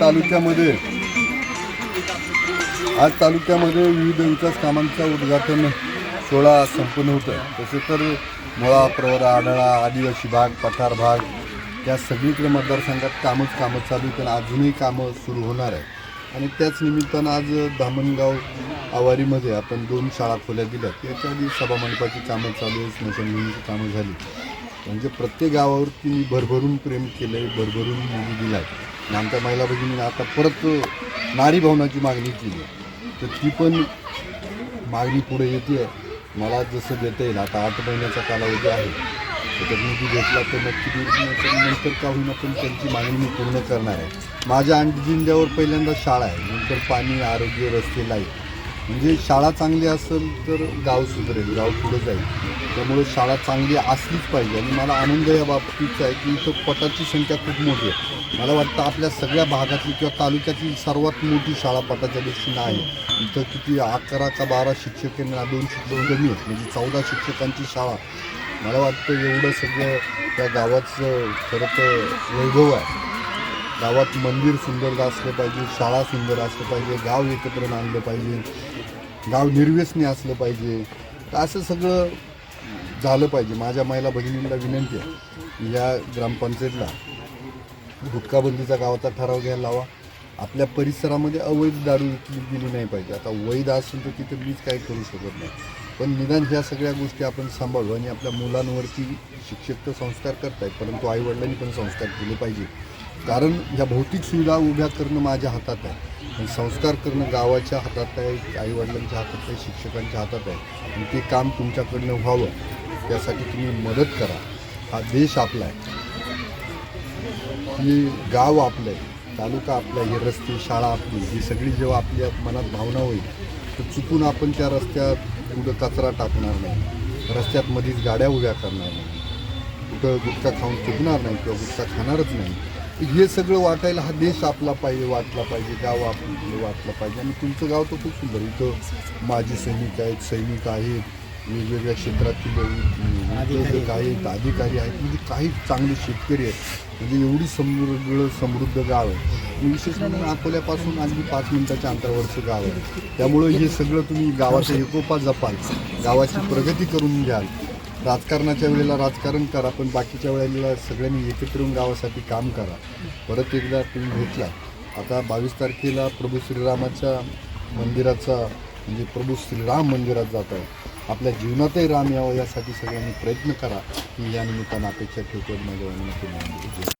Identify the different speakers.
Speaker 1: तालुक्यामध्ये. आज तालुक्यामध्ये विविध विकास कामांचा उद्घाटन सोहळा संपन्न होत आहे तसे तर मुळा प्रवरा आढळा आदिवासी भाग पठार भाग या सगळीकडे मतदारसंघात कामच कामं चालू आहेत आणि अजूनही कामं सुरू होणार आहे आणि त्याच निमित्तानं आज धामणगाव आवारीमध्ये आपण दोन शाळा खोल्या दिल्या याच्या आधी सभामंडपाची कामं चालू आहे स्मशानभूमीची कामं झाली. म्हणजे प्रत्येक गावावरती भरभरून प्रेम केलं आहे भरभरून निधी दिला आहे आणि आमच्या महिला भगिनीने आता परत नारी भवनाची मागणी केली. तर ती पण मागणी पुढे येते. आहे मला जसं देता येईल. आता आठ महिन्याचा कालावधी आहे. त्याच्यात निधी घेतला तर नक्की नंतर का होईना पण त्यांची मागणी मी पूर्ण करणार आहे. माझ्या जिल्ह्यावर पहिल्यांदा शाळा आहे. नंतर पाणी आरोग्य रस्ते लाइट. म्हणजे शाळा चांगली असेल तर गाव सुधरेल. गाव पुढे जाईल. त्यामुळे शाळा चांगली असलीच पाहिजे. आणि मला आनंद या बाबतीचा आहे की इथं पटाची संख्या खूप मोठी आहे. मला वाटतं आपल्या सगळ्या भागातली किंवा तालुक्यातली सर्वात मोठी शाळा पटाच्या दृष्टीनं आहे. इथं किती अकरा का बारा शिक्षक आहेत दोन शिक्षक कमी आहेत. म्हणजे चौदा शिक्षकांची शाळा. मला वाटतं एवढं सगळं त्या गावाचं खरं तर वैभव आहे. गावात मंदिर सुंदर असलं पाहिजे शाळा सुंदर असलं पाहिजे गाव एकत्र आणलं पाहिजे गाव निर्व्यसनी असलं पाहिजे. तर असं सगळं झालं पाहिजे. माझ्या महिला बहिणींना विनंती आहे. या ग्रामपंचायतला गुटखाबंदीचा गावाचा ठराव घ्यायला लावा. आपल्या परिसरामध्ये अवैध दारू विकली गेली नाही पाहिजे. आता वैध असेल तर तिथं मीच काही करू शकत नाही. पण निदान ह्या सगळ्या गोष्टी आपण सांभाळू आणि आपल्या मुलांवरती शिक्षक तर संस्कार करतायत परंतु आईवडिलांनी पण संस्कार केले पाहिजे. कारण ह्या भौतिक सुविधा उभ्या करणं माझ्या हातात आहे. आणि संस्कार करणं गावाच्या हातात आहे आईवडिलांच्या हातात आहे शिक्षकांच्या हातात आहे. आणि ते काम तुमच्याकडनं व्हावं. त्यासाठी तुम्ही मदत करा. हा देश आपला आहे ही गाव आपलं आहे तालुका आपला आहे, हे रस्ते शाळा आपली ही सगळी जेव्हा आपल्या मनात भावना होईल तर चुकून आपण त्या रस्त्यात कुठं कचरा टाकणार नाही. रस्त्यात मध्येच गाड्या उभ्या करणार नाही. कुठं गुटखा खाऊन चुकणार नाही किंवा गुटखा खाणारच नाही. हे सगळं वाटायला हा देश आपला पाहिजे वाटला पाहिजे गाव आपलं वाटलं पाहिजे. आणि तुमचं गाव तर खूप सुंदर इथं माजी सैनिक आहेत सैनिक आहेत वेगवेगळ्या क्षेत्रातील आहेत अधिकारी आहेत. म्हणजे काही चांगले शेतकरी आहेत. म्हणजे एवढी समृद्ध समृद्ध गाव आहे आणि विशेष म्हणून अकोल्यापासून अगदी पाच मिनिटाच्या अंतरावरचं गाव आहे. त्यामुळं हे सगळं तुम्ही गावाचा एकोपा जपाल. गावाची प्रगती करून घ्याल. राजकारणाच्या वेळेला राजकारण करा पण बाकीच्या वेळेला सगळ्यांनी एकत्र येऊन गावासाठी काम करा. परत एकदा तुम्ही भेटला. आता बावीस तारखेला प्रभू श्रीरामाच्या मंदिराचा म्हणजे प्रभू श्रीराम मंदिरात जात आहे. आपल्या जीवनातही राम यावं यासाठी सगळ्यांनी प्रयत्न करा. ही या निमित्तानं अपेक्षा ठेवतो. माझ्या